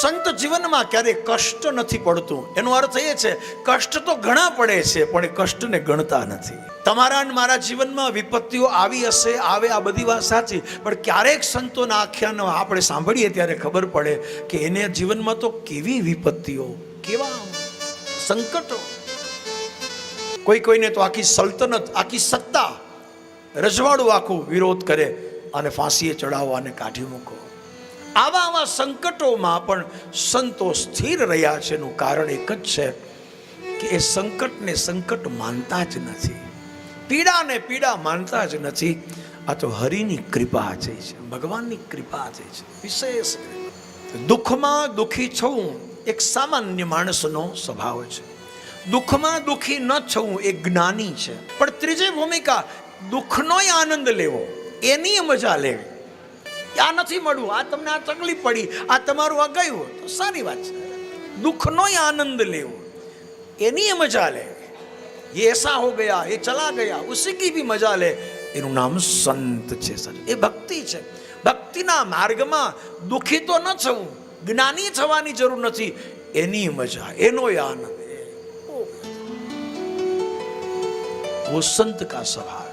સંત જીવનમાં ક્યારેય કષ્ટ નથી પડતું. એનો અર્થ એ છે, કષ્ટ તો ઘણા પડે છે, પણ એ કષ્ટને ગણતા નથી. તમારા મારા જીવનમાં વિપત્તિઓ આવી હશે, આવે આ બધી વાત સાચી, પણ ક્યારેક સંતોના આખ્યાનો આપણે સાંભળીએ ત્યારે ખબર પડે કે એને જીવનમાં તો કેવી વિપત્તિઓ, કેવા સંકટો. કોઈ કોઈને તો આખી સલ્તનત, આખી સત્તા રજવાડું આખું વિરોધ કરે અને ફાંસીએ ચડાવો અને કાઢી મૂકો. આવા આવા સંકટોમાં પણ સંતો સ્થિર રહ્યા છે એનું કારણ એક જ છે કે એ સંકટને સંકટ માનતા જ નથી. પીડાને પીડા માનતા જ નથી. આ તો હરિની કૃપા છે ભગવાનની કૃપા છે વિશેષ દુઃખમાં દુઃખી થવું એક સામાન્ય માણસનો સ્વભાવ છે. દુઃખમાં દુઃખી ન થવું એ જ્ઞાની છે. પણ ત્રીજી ભૂમિકા દુઃખનોય આનંદ લેવો, એની મજા લેવી. આ નથી મળવું, આ તમને આ તકલીફ પડી, આ તમારું આ ગયું તો સારી વાત છે. દુઃખનો આનંદ લેવો. એની મજા લે. એ એસા હો ગયા, એ ચલા ગયા ઉસી કી ભી મજા લે. એનું નામ સંત છે સર. એ ભક્તિ છે. ભક્તિના માર્ગમાં દુઃખી તો ન થવું, જ્ઞાની થવાની જરૂર નથી. એની મજા, એનો આનંદ. વો સંત કા સવાલ